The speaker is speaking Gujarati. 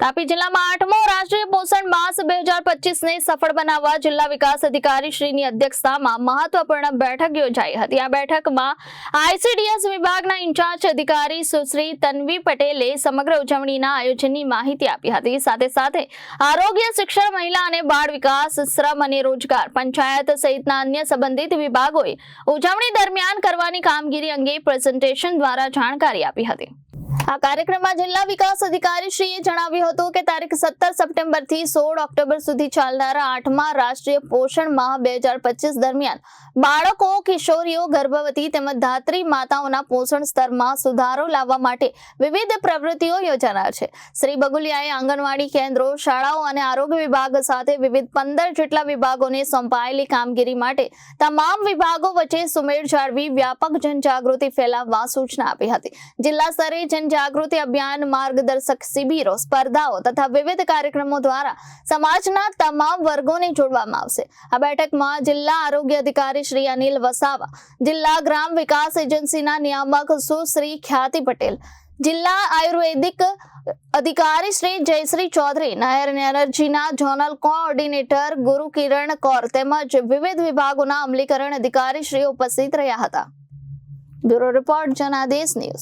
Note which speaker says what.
Speaker 1: તાપી જિલ્લામાં આઠમો રાષ્ટ્રીય પોષણ માસ બે હજાર પચીસને સફળ બનાવવા જિલ્લા વિકાસ અધિકારી શ્રીની અધ્યક્ષતામાં મહત્વપૂર્ણ બેઠક યોજાઈ હતી. આ બેઠકમાં આઈસીડીએસ વિભાગના ઇન્ચાર્જ અધિકારી સુશ્રી તન્વી પટેલે સમગ્ર ઉજવણીના આયોજનની માહિતી આપી હતી. સાથે સાથે આરોગ્ય, શિક્ષણ, મહિલા અને બાળ વિકાસ, શ્રમ અને રોજગાર પંચાયત સહિતના અન્ય સંબંધિત વિભાગોએ ઉજવણી દરમિયાન કરવાની કામગીરી અંગે પ્રેઝન્ટેશન દ્વારા જાણકારી આપી હતી. આ કાર્યક્રમમાં જિલ્લા વિકાસ અધિકારી શ્રીએ જણાવ્યું હતું કે તારીખ સત્તર સપ્ટેમ્બરથી સોળ ઓક્ટોબર સુધી ચાલનારા આઠમા રાષ્ટ્રીય પોષણ માહ બે દરમિયાન બાળકો, કિશોરીઓ, ગર્ભવતી તેમજ ધાત્રી માતાઓના પોષણ સ્તરમાં સુધારો લાવવા માટે વિવિધ પ્રવૃત્તિઓ યોજાનાર છે. શ્રી બગુલિયાએ આંગણવાડી કેન્દ્રો, શાળાઓ અને આરોગ્ય વિભાગ સાથે વિવિધ પંદર જેટલા વિભાગોને સોંપાયેલી કામગીરી માટે તમામ વિભાગો વચ્ચે સુમેળ જાળવી વ્યાપક જનજાગૃતિ ફેલાવવા સૂચના આપી હતી. જિલ્લા સ્તરે જનજાગૃતિ અભિયાન માર્ગદર્શક શિબિરો, સ્પર્ધાઓ તથા વિવિધ કાર્યક્રમો દ્વારા સમાજના તમામ વર્ગોને જોડવામાં આવશે. આ બેઠકમાં જિલ્લા આરોગ્ય અધિકારી શ્રી અનિલ વસાવા, જિલ્લા ગ્રામ વિકાસ એજન્સીના નિયામક સુશ્રી ખ્યાતિ પટેલ, જિલ્લા આયુર્વેદિક અધિકારી શ્રી જયશ્રી ચૌધરી, નાયર એનર્જીના ઝોનલ કોઓર્ડિનેટર ગુરુ કિરણ કૌર તેમજ વિવિધ વિભાગોના અમલીકરણ અધિકારી શ્રી ઉપસ્થિત રહ્યા હતા. Bureau report Janadesh news.